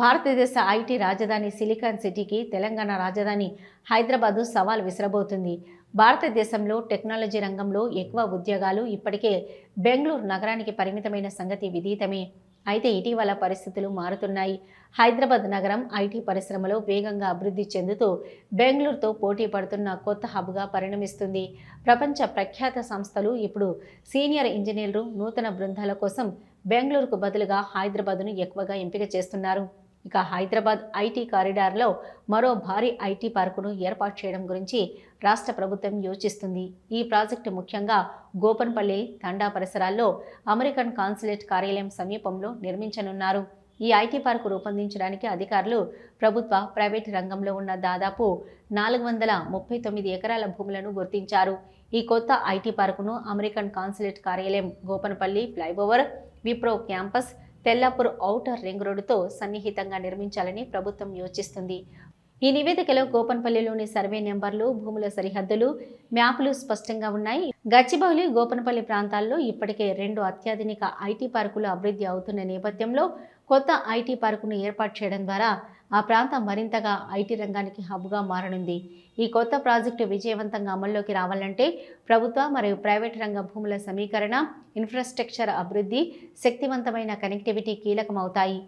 భారతదేశ ఐటీ రాజధాని సిలికాన్ సిటీకి తెలంగాణ రాజధాని హైదరాబాదు సవాల్ విసిరబోతుంది. భారతదేశంలో టెక్నాలజీ రంగంలో ఎక్కువ ఉద్యోగాలు ఇప్పటికే బెంగళూరు నగరానికి పరిమితమైన సంగతి విదితమే. అయితే ఇటీవల పరిస్థితులు మారుతున్నాయి. హైదరాబాద్ నగరం ఐటీ పరిశ్రమలో వేగంగా అభివృద్ధి చెందుతూ బెంగళూరుతో పోటీ పడుతున్న కొత్త హబ్గా పరిణమిస్తుంది. ప్రపంచ ప్రఖ్యాత సంస్థలు ఇప్పుడు సీనియర్ ఇంజనీర్లు నూతన బృందాల కోసం బెంగళూరుకు బదులుగా హైదరాబాద్ను ఎక్కువగా ఎంపిక చేస్తున్నారు. ఇక హైదరాబాద్ ఐటీ కారిడార్లో మరో భారీ ఐటీ పార్కును ఏర్పాటు చేయడం గురించి రాష్ట్ర ప్రభుత్వం యోచిస్తుంది. ఈ ప్రాజెక్టు ముఖ్యంగా గోపన్పల్లి తండా పరిసరాల్లో అమెరికన్ కాన్సులేట్ కార్యాలయం సమీపంలో నిర్మించనున్నారు. ఈ ఐటీ పార్కు రూపొందించడానికి అధికారులు ప్రభుత్వ ప్రైవేటు రంగంలో ఉన్న దాదాపు నాలుగు వందల ముప్పై తొమ్మిది ఎకరాల భూములను గుర్తించారు. ఈ కొత్త ఐటీ పార్కును అమెరికన్ కాన్సులేట్ కార్యాలయం Gopanapalli flyover Wipro campus Tellapur outer ring రోడ్డుతో సన్నిహితంగా నిర్మించాలని ప్రభుత్వం యోచిస్తుంది. ఈ నివేదికలో గోపన్పల్లిలోని సర్వే నెంబర్లు భూముల సరిహద్దులు మ్యాపులు స్పష్టంగా ఉన్నాయి. గచ్చిబౌలి గోపనపల్లి ప్రాంతాల్లో ఇప్పటికే రెండు అత్యాధునిక ఐటీ పార్కులు అభివృద్ధి అవుతున్న నేపథ్యంలో కొత్త ఐటీ పార్కును ఏర్పాటు చేయడం ద్వారా ఆ ప్రాంతం మరింతగా ఐటీ రంగానికి హబ్గా మారనుంది. ఈ కొత్త ప్రాజెక్టు విజయవంతంగా అమల్లోకి రావాలంటే ప్రభుత్వ మరియు ప్రైవేటు రంగ భూముల సమీకరణ ఇన్ఫ్రాస్ట్రక్చర్ అభివృద్ధి శక్తివంతమైన కనెక్టివిటీ కీలకమవుతాయి.